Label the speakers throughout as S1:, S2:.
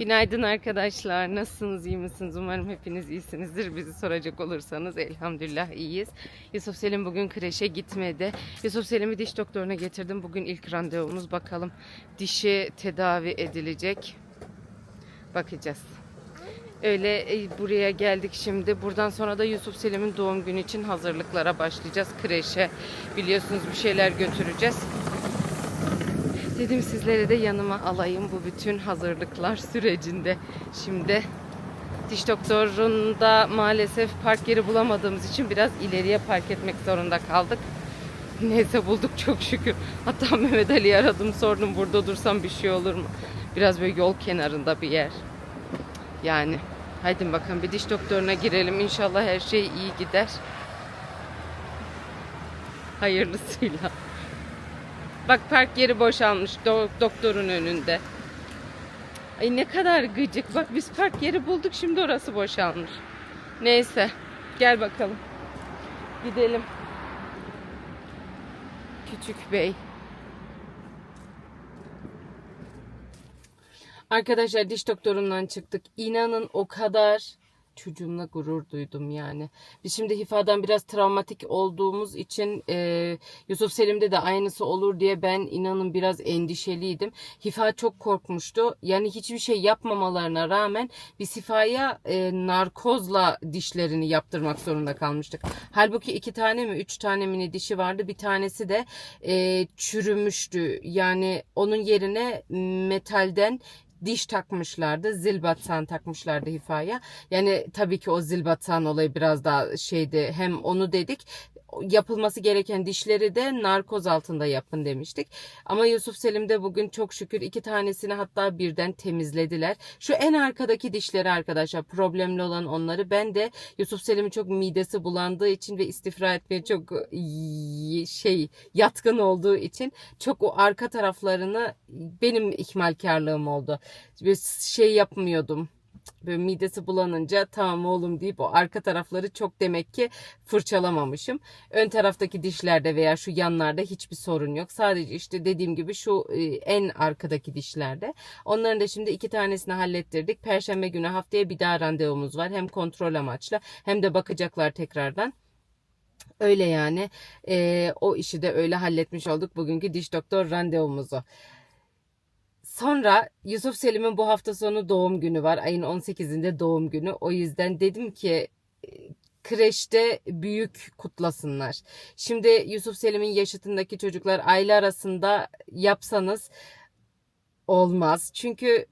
S1: Günaydın arkadaşlar. Nasılsınız? iyi misiniz? Umarım hepiniz iyisinizdir. Bizi soracak olursanız elhamdülillah iyiyiz. Yusuf Selim bugün kreşe gitmedi. Yusuf Selim'i diş doktoruna getirdim. Bugün ilk randevumuz. Bakalım dişi tedavi edilecek. Bakacağız. Öyle e, buraya geldik şimdi. Buradan sonra da Yusuf Selim'in doğum günü için hazırlıklara başlayacağız. Kreşe biliyorsunuz bir şeyler götüreceğiz. Dedim sizlere de yanıma alayım bu bütün hazırlıklar sürecinde. Şimdi diş doktorunda maalesef park yeri bulamadığımız için biraz ileriye park etmek zorunda kaldık. Neyse bulduk çok şükür. Hatta Mehmet Ali'yi aradım sordum burada dursam bir şey olur mu? Biraz böyle yol kenarında bir yer. Yani haydi bakalım bir diş doktoruna girelim. İnşallah her şey iyi gider. Hayırlısıyla. Bak park yeri boşalmış do- doktorun önünde. Ay ne kadar gıcık. Bak biz park yeri bulduk şimdi orası boşalmış. Neyse gel bakalım. Gidelim. Küçük bey. Arkadaşlar diş doktorundan çıktık. İnanın o kadar çocuğumla gurur duydum yani. Biz şimdi Hifa'dan biraz travmatik olduğumuz için e, Yusuf Selim'de de aynısı olur diye ben inanın biraz endişeliydim. Hifa çok korkmuştu. Yani hiçbir şey yapmamalarına rağmen biz Hifa'ya e, narkozla dişlerini yaptırmak zorunda kalmıştık. Halbuki iki tane mi üç tane mi dişi vardı. Bir tanesi de e, çürümüştü. Yani onun yerine metalden diş takmışlardı. Zilbatsan takmışlardı Hifa'ya. Yani tabii ki o zilbatsan olayı biraz daha şeydi. Hem onu dedik yapılması gereken dişleri de narkoz altında yapın demiştik. Ama Yusuf Selim'de bugün çok şükür iki tanesini hatta birden temizlediler. Şu en arkadaki dişleri arkadaşlar problemli olan onları. Ben de Yusuf Selim'in çok midesi bulandığı için ve istifra etmeye çok şey yatkın olduğu için çok o arka taraflarını benim ihmalkarlığım oldu. Bir şey yapmıyordum böyle midesi bulanınca tamam oğlum deyip o arka tarafları çok demek ki fırçalamamışım. Ön taraftaki dişlerde veya şu yanlarda hiçbir sorun yok. Sadece işte dediğim gibi şu e, en arkadaki dişlerde. Onların da şimdi iki tanesini hallettirdik. Perşembe günü haftaya bir daha randevumuz var. Hem kontrol amaçlı hem de bakacaklar tekrardan. Öyle yani e, o işi de öyle halletmiş olduk bugünkü diş doktor randevumuzu. Sonra Yusuf Selim'in bu hafta sonu doğum günü var. Ayın 18'inde doğum günü. O yüzden dedim ki e, kreşte büyük kutlasınlar. Şimdi Yusuf Selim'in yaşıtındaki çocuklar aile arasında yapsanız olmaz. Çünkü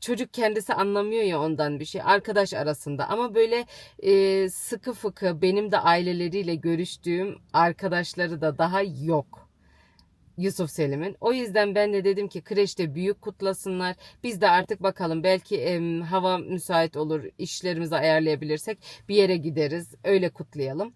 S1: çocuk kendisi anlamıyor ya ondan bir şey arkadaş arasında ama böyle e, sıkı fıkı benim de aileleriyle görüştüğüm arkadaşları da daha yok. Yusuf Selim'in. O yüzden ben de dedim ki kreşte büyük kutlasınlar. Biz de artık bakalım belki em, hava müsait olur, işlerimizi ayarlayabilirsek bir yere gideriz. Öyle kutlayalım.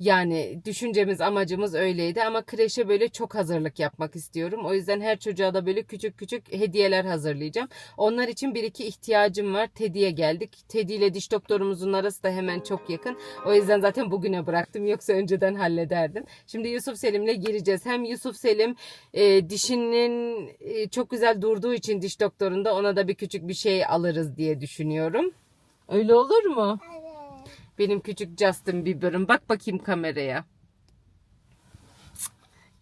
S1: Yani düşüncemiz, amacımız öyleydi ama kreşe böyle çok hazırlık yapmak istiyorum. O yüzden her çocuğa da böyle küçük küçük hediyeler hazırlayacağım. Onlar için bir iki ihtiyacım var. Tedi'ye geldik. Tedi ile diş doktorumuzun arası da hemen çok yakın. O yüzden zaten bugüne bıraktım. Yoksa önceden hallederdim. Şimdi Yusuf Selim'le gireceğiz. Hem Yusuf Selim e, dişinin e, çok güzel durduğu için diş doktorunda ona da bir küçük bir şey alırız diye düşünüyorum. Öyle olur mu?
S2: Evet.
S1: Benim küçük Justin Bieber'ım. Bak bakayım kameraya.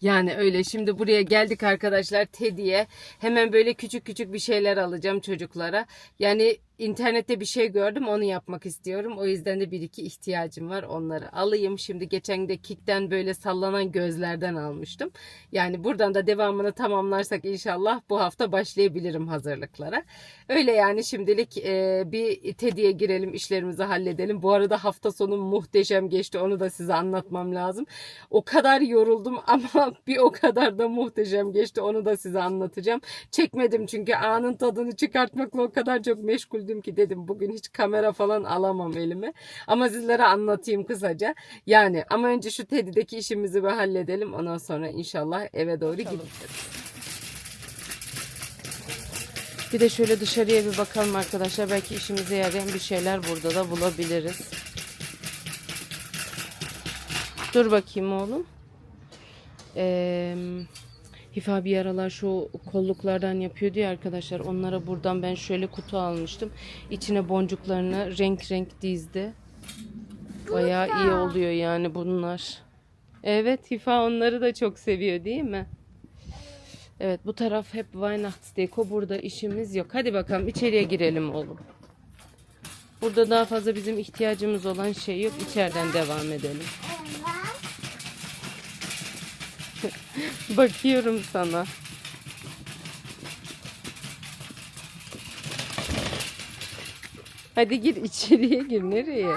S1: Yani öyle şimdi buraya geldik arkadaşlar Teddy'ye hemen böyle küçük küçük bir şeyler alacağım çocuklara. Yani internette bir şey gördüm onu yapmak istiyorum. O yüzden de bir iki ihtiyacım var onları alayım. Şimdi geçen de Kik'ten böyle sallanan gözlerden almıştım. Yani buradan da devamını tamamlarsak inşallah bu hafta başlayabilirim hazırlıklara. Öyle yani şimdilik e, bir Teddy'ye girelim işlerimizi halledelim. Bu arada hafta sonu muhteşem geçti onu da size anlatmam lazım. O kadar yoruldum ama bir o kadar da muhteşem geçti onu da size anlatacağım. Çekmedim çünkü anın tadını çıkartmakla o kadar çok meşguldüm ki dedim bugün hiç kamera falan alamam elime. Ama sizlere anlatayım kısaca. Yani ama önce şu Teddy'deki işimizi bir halledelim. Ondan sonra inşallah eve doğru gideceğiz. Bir de şöyle dışarıya bir bakalım arkadaşlar. Belki işimize yarayan bir şeyler burada da bulabiliriz. Dur bakayım oğlum. Ee, Hifa bir aralar şu kolluklardan yapıyordu ya arkadaşlar. Onlara buradan ben şöyle kutu almıştım. İçine boncuklarını renk renk dizdi. Bayağı iyi oluyor yani bunlar. Evet Hifa onları da çok seviyor değil mi? Evet bu taraf hep Weihnachtsdeko. Burada işimiz yok. Hadi bakalım içeriye girelim oğlum. Burada daha fazla bizim ihtiyacımız olan şey yok. İçeriden devam edelim. Bakıyorum sana. Hadi gir içeriye gir. Nereye?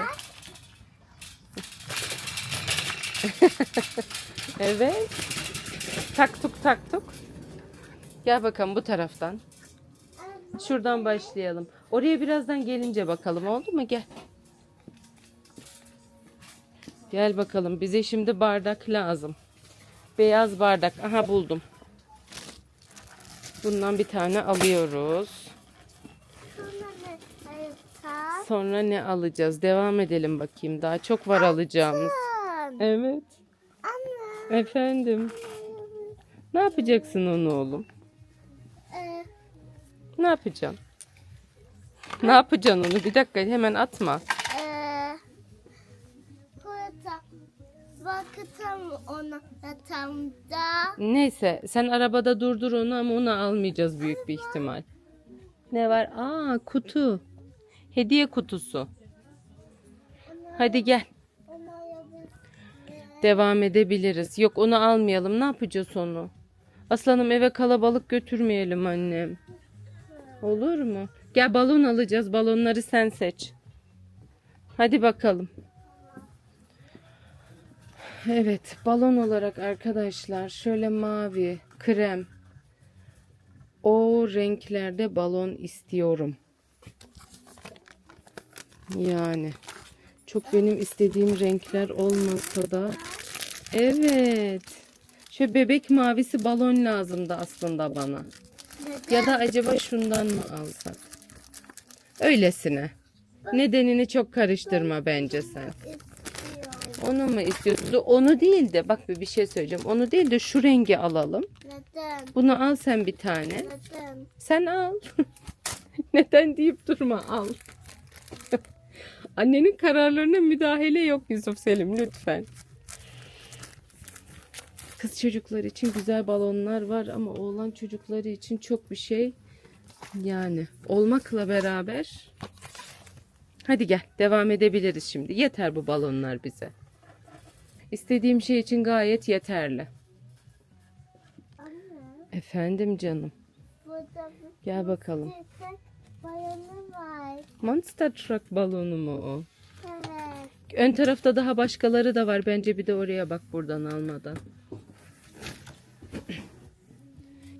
S1: evet. Tak tuk tak tuk. Gel bakalım bu taraftan. Şuradan başlayalım. Oraya birazdan gelince bakalım oldu mu? Gel. Gel bakalım. Bize şimdi bardak lazım. Beyaz bardak. Aha buldum. Bundan bir tane alıyoruz. Sonra ne alacağız? Devam edelim bakayım. Daha çok var alacağımız. Evet.
S2: Anne.
S1: Efendim. Ne yapacaksın onu oğlum?
S2: Ee,
S1: Ne yapacaksın? Ne yapacaksın onu? Bir dakika hemen atma.
S2: Ona yatağımda.
S1: Neyse sen arabada durdur onu ama onu almayacağız büyük bir ihtimal. Ne var? Aa kutu. Hediye kutusu. Hadi gel. Devam edebiliriz. Yok onu almayalım. Ne yapacağız onu? Aslanım eve kalabalık götürmeyelim annem. Olur mu? Gel balon alacağız. Balonları sen seç. Hadi bakalım. Evet, balon olarak arkadaşlar şöyle mavi, krem o renklerde balon istiyorum. Yani çok benim istediğim renkler olmasa da evet. Şöyle bebek mavisi balon lazımdı aslında bana. Ya da acaba şundan mı alsak? Öylesine. Nedenini çok karıştırma bence sen. Onu mu istiyorsun? Onu değil de bak bir bir şey söyleyeceğim. Onu değil de şu rengi alalım.
S2: Neden?
S1: Bunu al sen bir tane.
S2: Neden?
S1: Sen al. Neden deyip durma al. Annenin kararlarına müdahale yok Yusuf Selim lütfen. Kız çocuklar için güzel balonlar var ama oğlan çocukları için çok bir şey yani olmakla beraber hadi gel devam edebiliriz şimdi. Yeter bu balonlar bize. İstediğim şey için gayet yeterli.
S2: Anne.
S1: Efendim canım.
S2: Burada bir
S1: Gel bakalım.
S2: bayanı var.
S1: Monster Truck balonu mu o?
S2: Evet.
S1: Ön tarafta daha başkaları da var. Bence bir de oraya bak buradan almadan.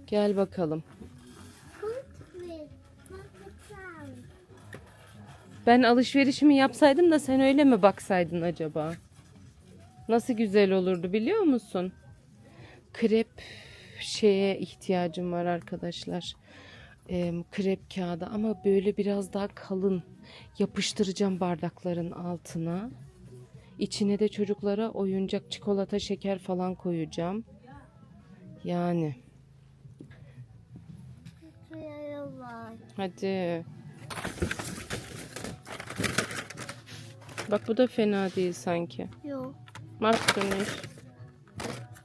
S1: Gel bakalım.
S2: Bakacağım.
S1: Ben alışverişimi yapsaydım da sen öyle mi baksaydın acaba? Nasıl güzel olurdu biliyor musun? Krep şeye ihtiyacım var arkadaşlar. Ee, krep kağıdı ama böyle biraz daha kalın yapıştıracağım bardakların altına. İçine de çocuklara oyuncak çikolata şeker falan koyacağım. Yani hadi. Bak bu da fena değil sanki.
S2: Yok.
S1: Machst du nicht.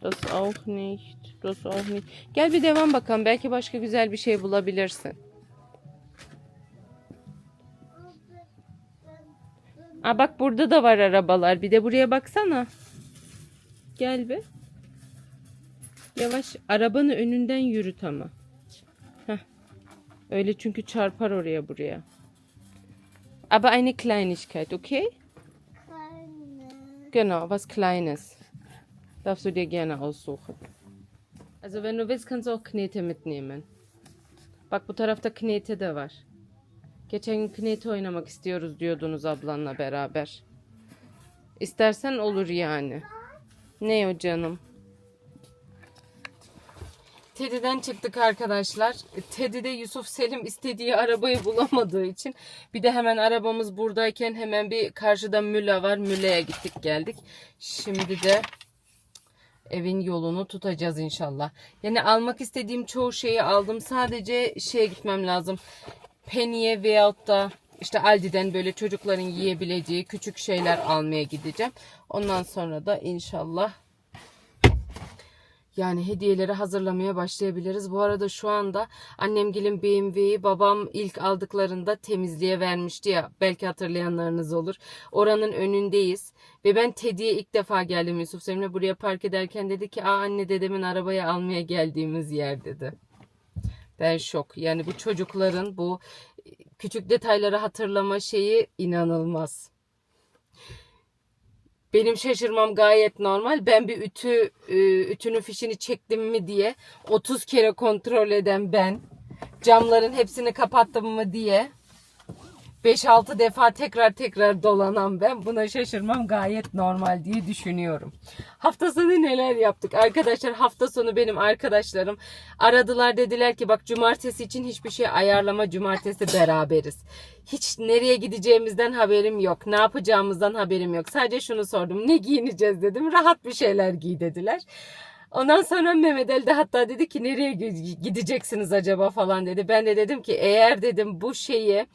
S1: Das auch nicht. Das auch nicht. Gel bir devam bakalım. Belki başka güzel bir şey bulabilirsin. Aa bak burada da var arabalar. Bir de buraya baksana. Gel bir. Yavaş. Arabanın önünden yürüt ama. Heh. Öyle çünkü çarpar oraya buraya. Aber eine Kleinigkeit, okay? Genau, was Kleines. Darfst du dir gerne aussuchen. Also wenn du willst, kannst du auch Knete mitnehmen. Bak bu tarafta knete de var. Geçen gün knete oynamak istiyoruz diyordunuz ablanla beraber. İstersen olur yani. Ne o canım? Teddy'den çıktık arkadaşlar. Teddy'de Yusuf Selim istediği arabayı bulamadığı için bir de hemen arabamız buradayken hemen bir karşıda Müla var. Müla'ya gittik geldik. Şimdi de evin yolunu tutacağız inşallah. Yani almak istediğim çoğu şeyi aldım. Sadece şeye gitmem lazım. Penny'e veyahut da işte Aldi'den böyle çocukların yiyebileceği küçük şeyler almaya gideceğim. Ondan sonra da inşallah yani hediyeleri hazırlamaya başlayabiliriz. Bu arada şu anda annemgilin BMW'yi babam ilk aldıklarında temizliğe vermişti ya. Belki hatırlayanlarınız olur. Oranın önündeyiz. Ve ben Teddy'ye ilk defa geldim Yusuf Selim'le buraya park ederken dedi ki Aa anne dedemin arabaya almaya geldiğimiz yer dedi. Ben şok. Yani bu çocukların bu küçük detayları hatırlama şeyi inanılmaz. Benim şaşırmam gayet normal. Ben bir ütü e, ütünün fişini çektim mi diye 30 kere kontrol eden ben. Camların hepsini kapattım mı diye 5-6 defa tekrar tekrar dolanan ben. Buna şaşırmam gayet normal diye düşünüyorum. Hafta sonu neler yaptık? Arkadaşlar hafta sonu benim arkadaşlarım aradılar dediler ki bak cumartesi için hiçbir şey ayarlama cumartesi beraberiz. Hiç nereye gideceğimizden haberim yok. Ne yapacağımızdan haberim yok. Sadece şunu sordum. Ne giyineceğiz dedim. Rahat bir şeyler giy dediler. Ondan sonra Mehmet Ali de hatta dedi ki nereye gideceksiniz acaba falan dedi. Ben de dedim ki eğer dedim bu şeyi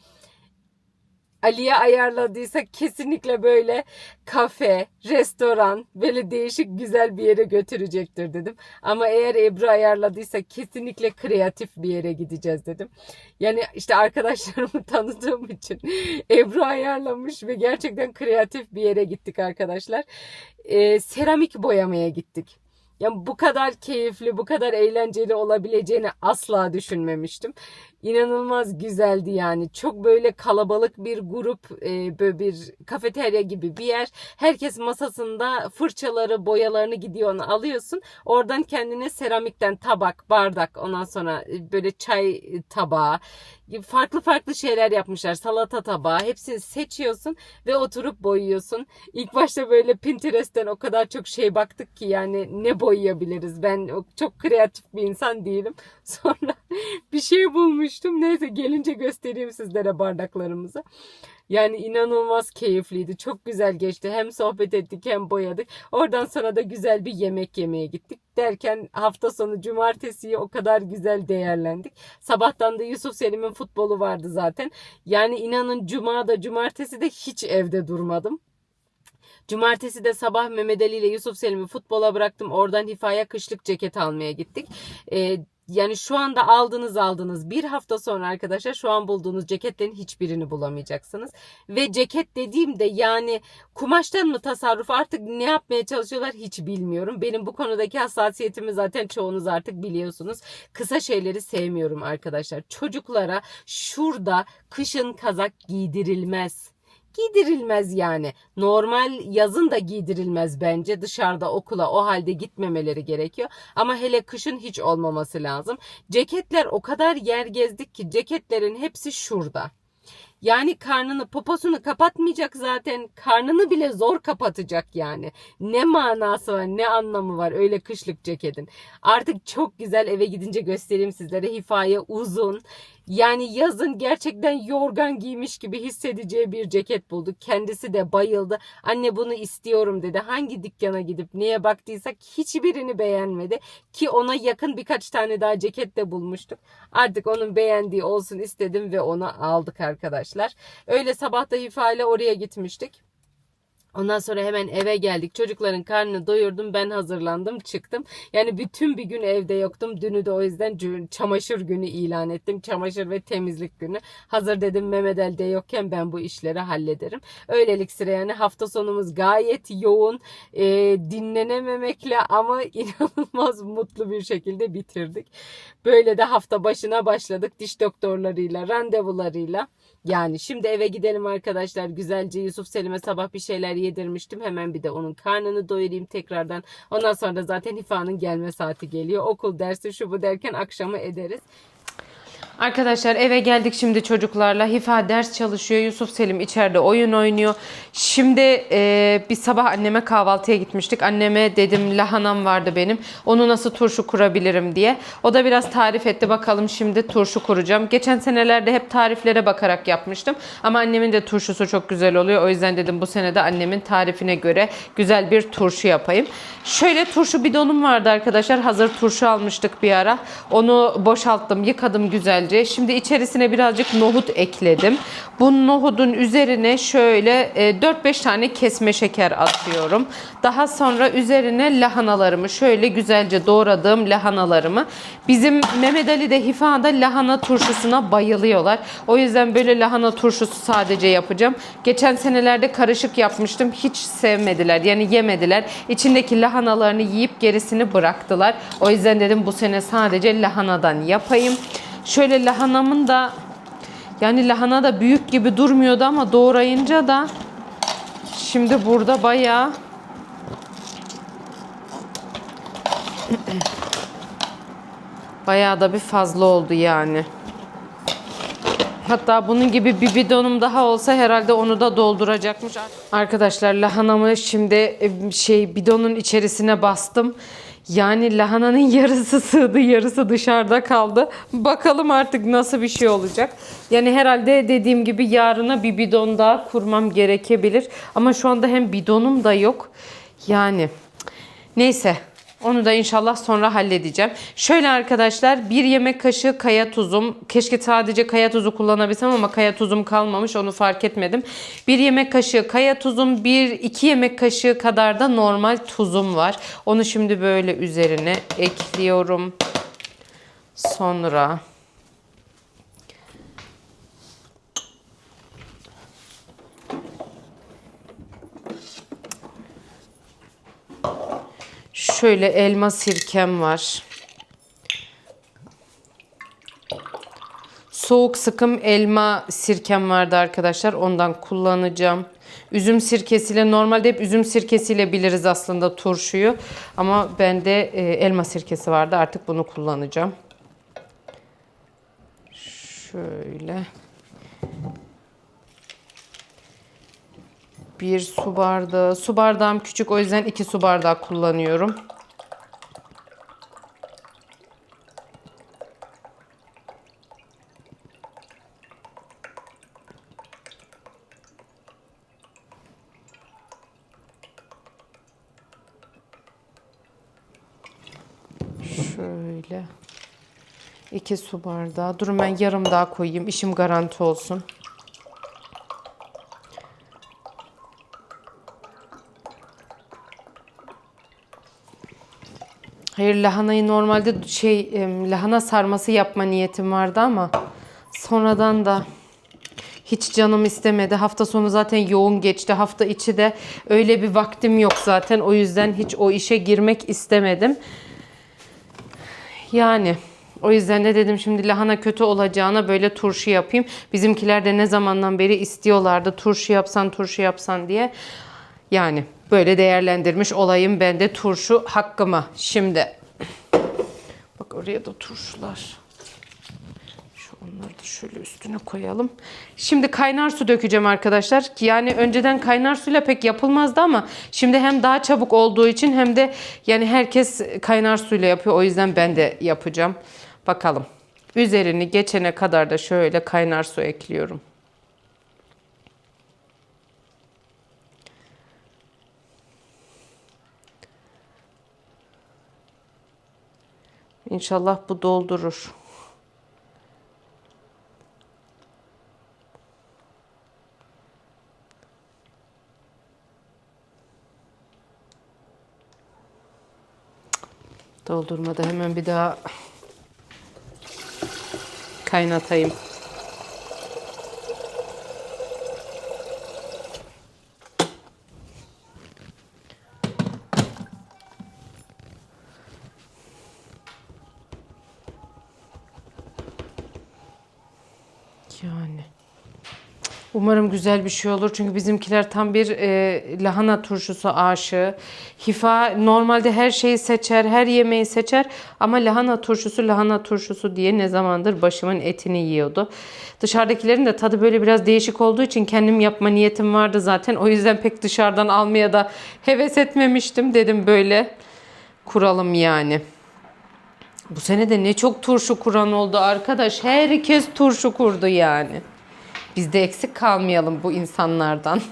S1: Ali'ye ayarladıysa kesinlikle böyle kafe, restoran, böyle değişik güzel bir yere götürecektir dedim. Ama eğer Ebru ayarladıysa kesinlikle kreatif bir yere gideceğiz dedim. Yani işte arkadaşlarımı tanıdığım için Ebru ayarlamış ve gerçekten kreatif bir yere gittik arkadaşlar. Ee, seramik boyamaya gittik. Yani bu kadar keyifli, bu kadar eğlenceli olabileceğini asla düşünmemiştim. İnanılmaz güzeldi yani. Çok böyle kalabalık bir grup, e, böyle bir kafeterya gibi bir yer. Herkes masasında fırçaları, boyalarını gidiyor onu alıyorsun. Oradan kendine seramikten tabak, bardak, ondan sonra e, böyle çay tabağı, farklı farklı şeyler yapmışlar. Salata tabağı, hepsini seçiyorsun ve oturup boyuyorsun. İlk başta böyle Pinterest'ten o kadar çok şey baktık ki yani ne boyayabiliriz? Ben çok kreatif bir insan değilim. Sonra bir şey bulmuş bulmuştum. Neyse gelince göstereyim sizlere bardaklarımızı. Yani inanılmaz keyifliydi. Çok güzel geçti. Hem sohbet ettik hem boyadık. Oradan sonra da güzel bir yemek yemeye gittik. Derken hafta sonu cumartesiyi o kadar güzel değerlendik. Sabahtan da Yusuf Selim'in futbolu vardı zaten. Yani inanın cuma da cumartesi de hiç evde durmadım. Cumartesi de sabah Mehmet Ali ile Yusuf Selim'i futbola bıraktım. Oradan Hifa'ya kışlık ceket almaya gittik. Ee, yani şu anda aldınız aldınız bir hafta sonra arkadaşlar şu an bulduğunuz ceketlerin hiçbirini bulamayacaksınız. Ve ceket dediğimde yani kumaştan mı tasarruf artık ne yapmaya çalışıyorlar hiç bilmiyorum. Benim bu konudaki hassasiyetimi zaten çoğunuz artık biliyorsunuz. Kısa şeyleri sevmiyorum arkadaşlar. Çocuklara şurada kışın kazak giydirilmez giydirilmez yani. Normal yazın da giydirilmez bence. Dışarıda okula o halde gitmemeleri gerekiyor. Ama hele kışın hiç olmaması lazım. Ceketler o kadar yer gezdik ki ceketlerin hepsi şurada. Yani karnını poposunu kapatmayacak zaten karnını bile zor kapatacak yani. Ne manası var ne anlamı var öyle kışlık ceketin. Artık çok güzel eve gidince göstereyim sizlere hifaya uzun yani yazın gerçekten yorgan giymiş gibi hissedeceği bir ceket bulduk. Kendisi de bayıldı. Anne bunu istiyorum dedi. Hangi dükkana gidip neye baktıysak hiçbirini beğenmedi. Ki ona yakın birkaç tane daha ceket de bulmuştuk. Artık onun beğendiği olsun istedim ve onu aldık arkadaşlar. Öyle sabah da Hifa ile oraya gitmiştik. Ondan sonra hemen eve geldik. Çocukların karnını doyurdum. Ben hazırlandım çıktım. Yani bütün bir gün evde yoktum. Dünü de o yüzden çamaşır günü ilan ettim. Çamaşır ve temizlik günü. Hazır dedim Mehmet elde yokken ben bu işleri hallederim. Öylelik sıra yani hafta sonumuz gayet yoğun. E, dinlenememekle ama inanılmaz mutlu bir şekilde bitirdik. Böyle de hafta başına başladık. Diş doktorlarıyla, randevularıyla. Yani şimdi eve gidelim arkadaşlar. Güzelce Yusuf Selim'e sabah bir şeyler yedirmiştim. Hemen bir de onun karnını doyurayım tekrardan. Ondan sonra da zaten Hifa'nın gelme saati geliyor. Okul dersi şu bu derken akşamı ederiz. Arkadaşlar eve geldik şimdi çocuklarla. Hifa ders çalışıyor. Yusuf Selim içeride oyun oynuyor. Şimdi e, bir sabah anneme kahvaltıya gitmiştik. Anneme dedim lahanam vardı benim. Onu nasıl turşu kurabilirim diye. O da biraz tarif etti. Bakalım şimdi turşu kuracağım. Geçen senelerde hep tariflere bakarak yapmıştım. Ama annemin de turşusu çok güzel oluyor. O yüzden dedim bu sene de annemin tarifine göre güzel bir turşu yapayım. Şöyle turşu bidonum vardı arkadaşlar. Hazır turşu almıştık bir ara. Onu boşalttım, yıkadım güzelce. Şimdi içerisine birazcık nohut ekledim. Bu nohudun üzerine şöyle e, 4-5 tane kesme şeker atıyorum. Daha sonra üzerine lahanalarımı şöyle güzelce doğradığım lahanalarımı. Bizim Mehmet Ali de Hifa'da lahana turşusuna bayılıyorlar. O yüzden böyle lahana turşusu sadece yapacağım. Geçen senelerde karışık yapmıştım. Hiç sevmediler. Yani yemediler. İçindeki lahanalarını yiyip gerisini bıraktılar. O yüzden dedim bu sene sadece lahanadan yapayım. Şöyle lahanamın da yani lahana da büyük gibi durmuyordu ama doğrayınca da şimdi burada bayağı bayağı da bir fazla oldu yani. Hatta bunun gibi bir bidonum daha olsa herhalde onu da dolduracakmış. Arkadaşlar lahanamı şimdi e, şey bidonun içerisine bastım. Yani lahananın yarısı sığdı, yarısı dışarıda kaldı. Bakalım artık nasıl bir şey olacak. Yani herhalde dediğim gibi yarına bir bidon daha kurmam gerekebilir. Ama şu anda hem bidonum da yok. Yani neyse onu da inşallah sonra halledeceğim. Şöyle arkadaşlar bir yemek kaşığı kaya tuzum. Keşke sadece kaya tuzu kullanabilsem ama kaya tuzum kalmamış onu fark etmedim. Bir yemek kaşığı kaya tuzum, bir iki yemek kaşığı kadar da normal tuzum var. Onu şimdi böyle üzerine ekliyorum. Sonra Şöyle elma sirkem var. Soğuk sıkım elma sirkem vardı arkadaşlar. Ondan kullanacağım. Üzüm sirkesiyle normalde hep üzüm sirkesiyle biliriz aslında turşuyu. Ama bende e, elma sirkesi vardı. Artık bunu kullanacağım. Şöyle. Bir su bardağı. Su bardağım küçük o yüzden iki su bardağı kullanıyorum. Şöyle. iki su bardağı. Durun ben yarım daha koyayım. İşim garanti olsun. Hayır lahanayı normalde şey lahana sarması yapma niyetim vardı ama sonradan da hiç canım istemedi. Hafta sonu zaten yoğun geçti. Hafta içi de öyle bir vaktim yok zaten. O yüzden hiç o işe girmek istemedim. Yani o yüzden de dedim şimdi lahana kötü olacağına böyle turşu yapayım. Bizimkiler de ne zamandan beri istiyorlardı turşu yapsan turşu yapsan diye. Yani böyle değerlendirmiş olayım ben de turşu hakkımı. Şimdi bak oraya da turşular. Onları da şöyle üstüne koyalım. Şimdi kaynar su dökeceğim arkadaşlar. Yani önceden kaynar suyla pek yapılmazdı ama şimdi hem daha çabuk olduğu için hem de yani herkes kaynar suyla yapıyor. O yüzden ben de yapacağım. Bakalım. Üzerini geçene kadar da şöyle kaynar su ekliyorum. İnşallah bu doldurur. Doldurmadı. Hemen bir daha kaynatayım. Yani. Umarım güzel bir şey olur. Çünkü bizimkiler tam bir e, lahana turşusu aşığı. Hifa normalde her şeyi seçer, her yemeği seçer. Ama lahana turşusu, lahana turşusu diye ne zamandır başımın etini yiyordu. Dışarıdakilerin de tadı böyle biraz değişik olduğu için kendim yapma niyetim vardı zaten. O yüzden pek dışarıdan almaya da heves etmemiştim. Dedim böyle kuralım yani. Bu sene de ne çok turşu kuran oldu arkadaş. Herkes turşu kurdu yani. Biz de eksik kalmayalım bu insanlardan.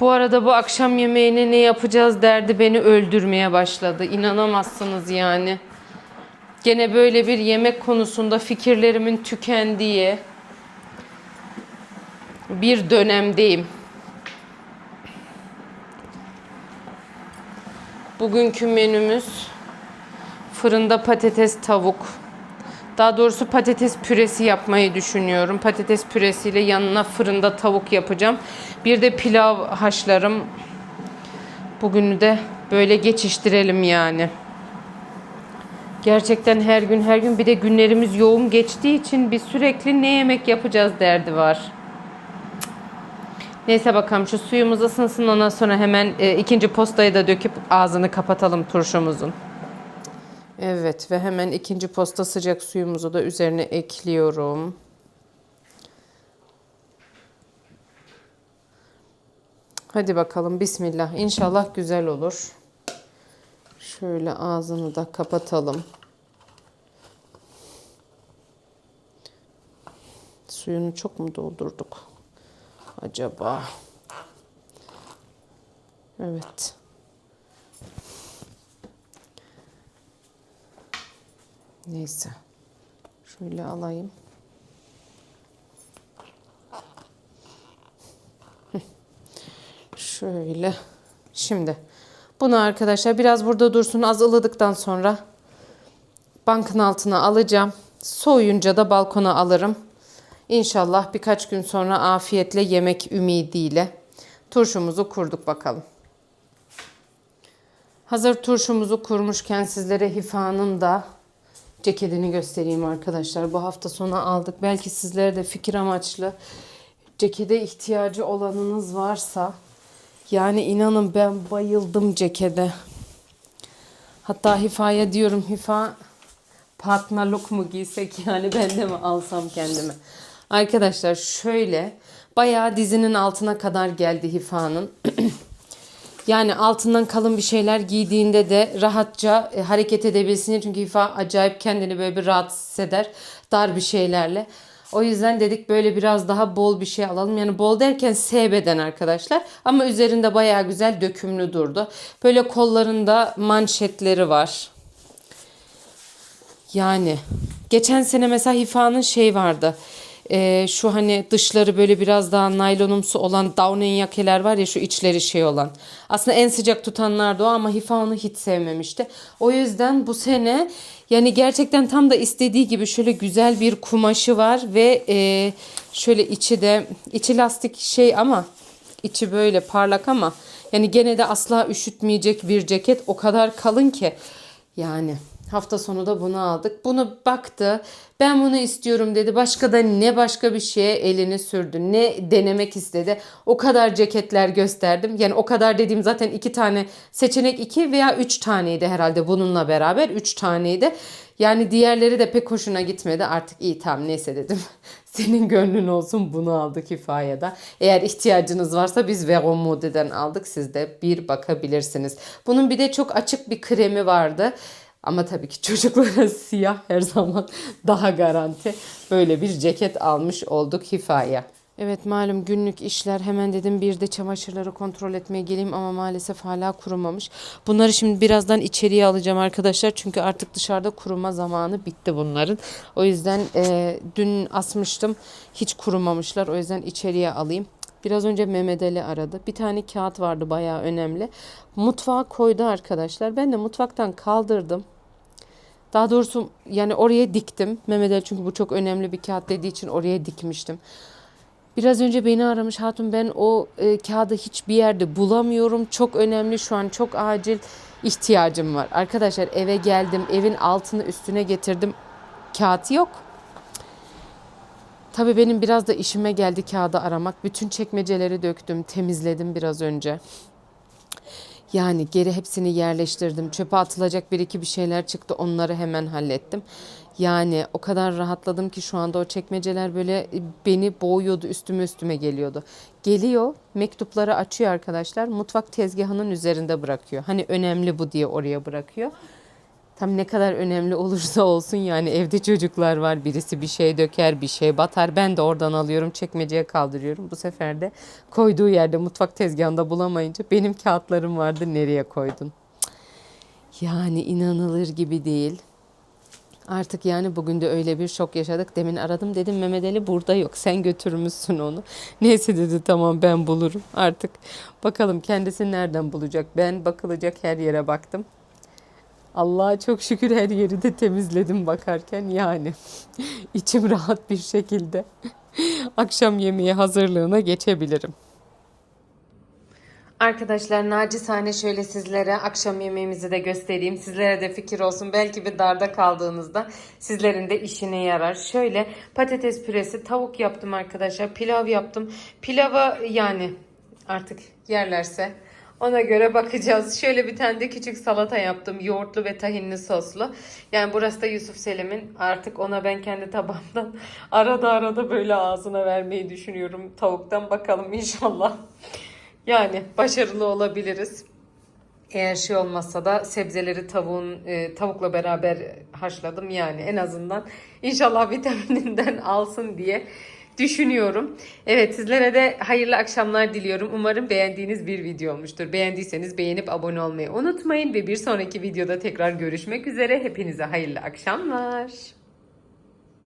S1: Bu arada bu akşam yemeğine ne yapacağız derdi beni öldürmeye başladı. İnanamazsınız yani. Gene böyle bir yemek konusunda fikirlerimin tükendiği bir dönemdeyim. Bugünkü menümüz fırında patates tavuk. Daha doğrusu patates püresi yapmayı düşünüyorum. Patates püresiyle yanına fırında tavuk yapacağım. Bir de pilav haşlarım. Bugünü de böyle geçiştirelim yani. Gerçekten her gün her gün bir de günlerimiz yoğun geçtiği için bir sürekli ne yemek yapacağız derdi var. Neyse bakalım şu suyumuz ısınsın ondan sonra hemen e, ikinci postayı da döküp ağzını kapatalım turşumuzun. Evet ve hemen ikinci posta sıcak suyumuzu da üzerine ekliyorum. Hadi bakalım bismillah. İnşallah güzel olur. Şöyle ağzını da kapatalım. Suyunu çok mu doldurduk? Acaba? Evet. Neyse. Şöyle alayım. Şöyle. Şimdi bunu arkadaşlar biraz burada dursun az ılıdıktan sonra bankın altına alacağım. Soğuyunca da balkona alırım. İnşallah birkaç gün sonra afiyetle yemek ümidiyle turşumuzu kurduk bakalım. Hazır turşumuzu kurmuşken sizlere Hifa'nın da ceketini göstereyim arkadaşlar. Bu hafta sonu aldık. Belki sizlere de fikir amaçlı cekete ihtiyacı olanınız varsa yani inanın ben bayıldım cekete. Hatta Hifa'ya diyorum Hifa partnerluk mu giysek yani ben de mi alsam kendime. Arkadaşlar şöyle bayağı dizinin altına kadar geldi Hifa'nın. Yani altından kalın bir şeyler giydiğinde de rahatça e, hareket edebilsin. Çünkü Hifa acayip kendini böyle bir rahatsız hisseder dar bir şeylerle. O yüzden dedik böyle biraz daha bol bir şey alalım. Yani bol derken S beden arkadaşlar. Ama üzerinde bayağı güzel dökümlü durdu. Böyle kollarında manşetleri var. Yani geçen sene mesela Hifa'nın şey vardı. Ee, şu hani dışları böyle biraz daha naylonumsu olan Downen yakeler var ya şu içleri şey olan. Aslında en sıcak tutanlar da o ama Hifa onu hiç sevmemişti. O yüzden bu sene yani gerçekten tam da istediği gibi şöyle güzel bir kumaşı var ve e, şöyle içi de içi lastik şey ama içi böyle parlak ama yani gene de asla üşütmeyecek bir ceket o kadar kalın ki yani hafta sonu da bunu aldık. Bunu baktı. Ben bunu istiyorum dedi. Başka da ne başka bir şeye elini sürdü. Ne denemek istedi. O kadar ceketler gösterdim. Yani o kadar dediğim zaten iki tane seçenek iki veya üç taneydi herhalde bununla beraber. Üç taneydi. Yani diğerleri de pek hoşuna gitmedi. Artık iyi tamam neyse dedim. Senin gönlün olsun bunu aldık Hifaya'da. Eğer ihtiyacınız varsa biz Veron Mode'den aldık. Siz de bir bakabilirsiniz. Bunun bir de çok açık bir kremi vardı. Ama tabii ki çocuklara siyah her zaman daha garanti. Böyle bir ceket almış olduk Hifa'ya. Evet malum günlük işler hemen dedim bir de çamaşırları kontrol etmeye geleyim ama maalesef hala kurumamış. Bunları şimdi birazdan içeriye alacağım arkadaşlar çünkü artık dışarıda kuruma zamanı bitti bunların. O yüzden e, dün asmıştım hiç kurumamışlar o yüzden içeriye alayım. Biraz önce Mehmet Ali aradı. Bir tane kağıt vardı bayağı önemli. Mutfağa koydu arkadaşlar. Ben de mutfaktan kaldırdım. Daha doğrusu yani oraya diktim. Mehmet Ali çünkü bu çok önemli bir kağıt dediği için oraya dikmiştim. Biraz önce beni aramış hatun ben o e, kağıdı hiçbir yerde bulamıyorum. Çok önemli şu an çok acil ihtiyacım var. Arkadaşlar eve geldim evin altını üstüne getirdim. Kağıt yok. Tabii benim biraz da işime geldi kağıdı aramak. Bütün çekmeceleri döktüm, temizledim biraz önce. Yani geri hepsini yerleştirdim. Çöpe atılacak bir iki bir şeyler çıktı. Onları hemen hallettim. Yani o kadar rahatladım ki şu anda o çekmeceler böyle beni boğuyordu, üstüme üstüme geliyordu. Geliyor, mektupları açıyor arkadaşlar. Mutfak tezgahının üzerinde bırakıyor. Hani önemli bu diye oraya bırakıyor. Tam ne kadar önemli olursa olsun yani evde çocuklar var. Birisi bir şey döker, bir şey batar. Ben de oradan alıyorum, çekmeceye kaldırıyorum. Bu sefer de koyduğu yerde mutfak tezgahında bulamayınca benim kağıtlarım vardı nereye koydun? Yani inanılır gibi değil. Artık yani bugün de öyle bir şok yaşadık. Demin aradım dedim Mehmet Ali burada yok. Sen götürmüşsün onu. Neyse dedi tamam ben bulurum. Artık bakalım kendisi nereden bulacak. Ben bakılacak her yere baktım. Allah'a çok şükür her yeri de temizledim bakarken yani. içim rahat bir şekilde akşam yemeği hazırlığına geçebilirim. Arkadaşlar nacizane şöyle sizlere akşam yemeğimizi de göstereyim. Sizlere de fikir olsun. Belki bir darda kaldığınızda sizlerin de işine yarar. Şöyle patates püresi, tavuk yaptım arkadaşlar. Pilav yaptım. Pilava yani artık yerlerse ona göre bakacağız. Şöyle bir tane de küçük salata yaptım. Yoğurtlu ve tahinli soslu. Yani burası da Yusuf Selim'in. Artık ona ben kendi tabağımdan arada arada böyle ağzına vermeyi düşünüyorum. Tavuktan bakalım inşallah. Yani başarılı olabiliriz. Eğer şey olmazsa da sebzeleri tavuğun e, tavukla beraber haşladım yani en azından inşallah vitamininden alsın diye düşünüyorum. Evet sizlere de hayırlı akşamlar diliyorum. Umarım beğendiğiniz bir video olmuştur. Beğendiyseniz beğenip abone olmayı unutmayın ve bir sonraki videoda tekrar görüşmek üzere. Hepinize hayırlı akşamlar.